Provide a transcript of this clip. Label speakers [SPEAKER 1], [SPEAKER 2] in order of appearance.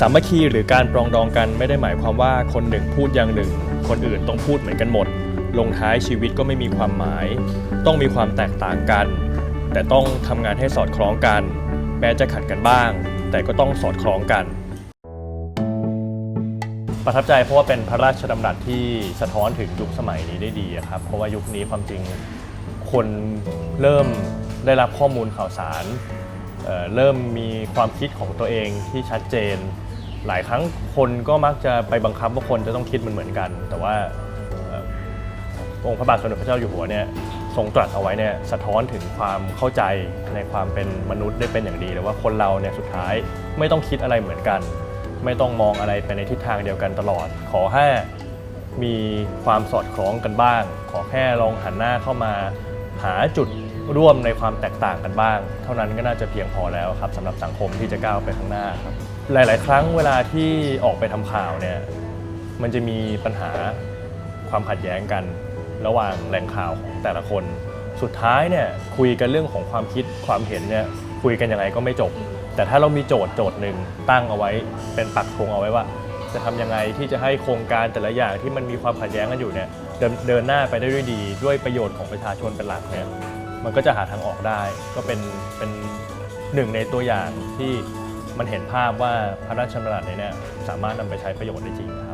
[SPEAKER 1] สามัคคีหรือการปรองดองกันไม่ได้หมายความว่าคนหนึ่งพูดอย่างหนึ่ง คนอื่นต้องพูดเหมือนกันหมด ลงท้ายชีวิตก็ไม่มีความหมาย ต้องมีความแตกต่างกัน แต่ต้องทำงานให้สอดคล้องกัน แม้จะขัดกันบ้าง แต่ก็ต้องสอดคล้องกัน ประทับใจเพราะว่าเป็นพระราชดำรัสที่สะท้อนถึงยุคสมัยนี้ได้ดีครับ เพราะว่ายุคนี้ความจริงคนเริ่มได้รับข้อมูลข่าวสารเเริ่มมีความคิดของตัวเองที่ชัดเจน หลายครั้งคนก็มักจะไปบังคับว่าคนจะต้องคิดมันเหมือนกัน แต่ว่าเอ่อองค์พระบาทสมเด็จพระเจ้าอยู่หัวเนี่ยทรงตรัสเอาไว้เนี่ยสะท้อนถึงความเข้าใจในความเป็นมนุษย์ได้เป็นอย่างดีเลยว่าคนเราเนี่ยสุดท้ายไม่ต้องคิดอะไรเหมือนกัน ไม่ต้องมองอะไรไปในทิศทางเดียวกันตลอด ขอแค่มีความสอดคล้องกันบ้าง ขอแค่ลองหันหน้าเข้ามาหาจุดร่วมในความแตกต่างกันบ้าง เท่านั้นก็น่าจะเพียงพอแล้วครับสำหรับสังคมที่จะก้าวไปข้างหน้าครับ หลาย ๆ ครั้งเวลาที่ออกไปทำข่าวเนี่ยมันจะมีปัญหาความขัดแย้งกัน ระหว่างแหล่งข่าวของแต่ละคน สุดท้ายเนี่ยคุยกันเรื่องของความคิดความเห็นเนี่ยคุยกันยังไงก็ไม่จบ แต่ถ้าเรามีโจทย์โจทย์หนึ่งตั้งเอาไว้เป็นปักธงเอาไว้ว่า จะทำยังไงที่จะให้โครงการแต่ละอย่างที่มันมีความขัดแย้งกันอยู่เนี่ยเดินเดินหน้าไปได้ด้วยดี ด้วยประโยชน์ของประชาชนเป็นหลักเนี่ยมันก็จะหาทางออกได้ ก็เป็นเป็นหนึ่งในตัวอย่างที่ มันเห็นภาพว่าพระราชดำรัสเนี่ยสามารถนำไปใช้ประโยชน์ได้จริงครับ